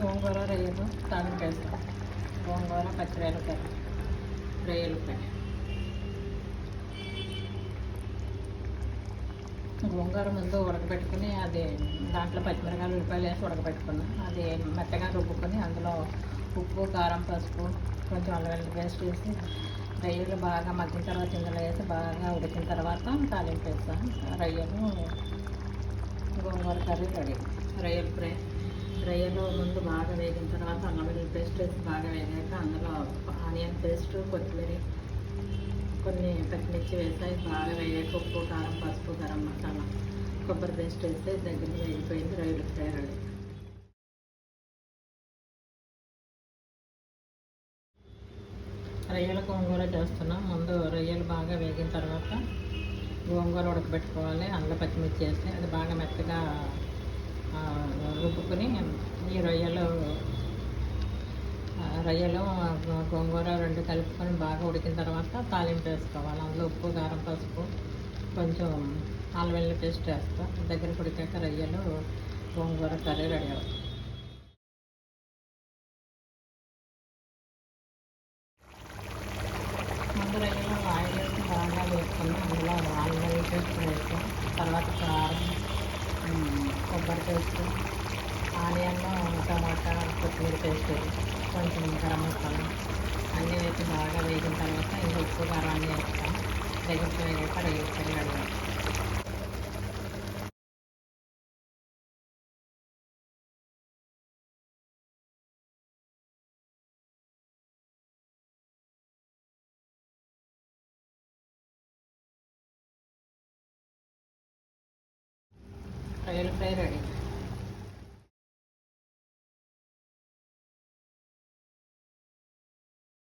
గోంగూర రొయ్యలు తాలింపు వేస్తాం గోంగూర పచ్చిమిరపకాయ రొయ్యలు ఫ్రై. గోంగూర ముందు ఉడకబెట్టుకుని అది దాంట్లో పచ్చిమిరకాయలు ఉల్లిపాయలు వేసి ఉడకబెట్టుకున్నాం. అది మెత్తగా రుబ్బుకొని అందులో ఉప్పు కారం పసుపు కొంచెం అల్లగల్లి పేస్ట్ వేసి రొయ్యలు బాగా మగ్గిన తర్వాత ఇందులో వేసి బాగా ఉడికిన తర్వాత తాలింపు వేస్తాం. రొయ్యలు గోంగూర కర్రీ రెడీ. రొయ్యలు ఫ్రై. రొయ్యలు ముందు బాగా వేగిన తర్వాత అల్లం వెల్లుల్లి పేస్ట్ వేసి బాగా వేగాక అందులో ఆనియన్ పేస్ట్ కొత్తిమీర కొన్ని పచ్చిమిర్చి వేసాయి. బాగా వేగాక ఉప్పు కారం పసుపు గరం మసాలా కొబ్బరి పేస్ట్ వేస్తే దగ్గర వేగిపోయింది రొయ్యలు ఫ్రై రెడీ రొయ్యల గోంగూర చేస్తున్నాం. ముందు రొయ్యలు బాగా వేగిన తర్వాత గోంగూర ఉడకబెట్టుకోవాలి. అందులో పచ్చిమిర్చి వేస్తే అది బాగా మెత్తగా రుబ్బుకొని ఈ రొయ్యలు రొయ్యలు గోంగూర రెండు కలుపుకొని బాగా ఉడికిన తర్వాత తాలింపు వేసుకోవాలి. అందులో ఉప్పు కారం పసుపు కొంచెం అల్లం వెల్లుల్లి పేస్ట్ వేస్తాం. దగ్గర ఉడికాక రొయ్యలు గోంగూర కర్రీ రెడీ అవుతుంది. ముందు రొయ్యలు ఆయిల్ వేసి బాగా వేసుకుని అందులో అల్లం వెల్లుల్లి పేస్ట్ వేస్తాం తర్వాత కారం కొబ్బరి పేస్ట్ కొత్తిమీర పేస్ట్ కొంచెం గరం మసాలా అన్నీ వేసి బాగా వేగిన తర్వాత ఇంకా ఉప్పు కారం అన్నీ వేస్తాం దగ్గర వేగాక రొయ్యలు ఫ్రై రెడీ అవుతుంది. రొయ్యల ఫ్రై రెడీ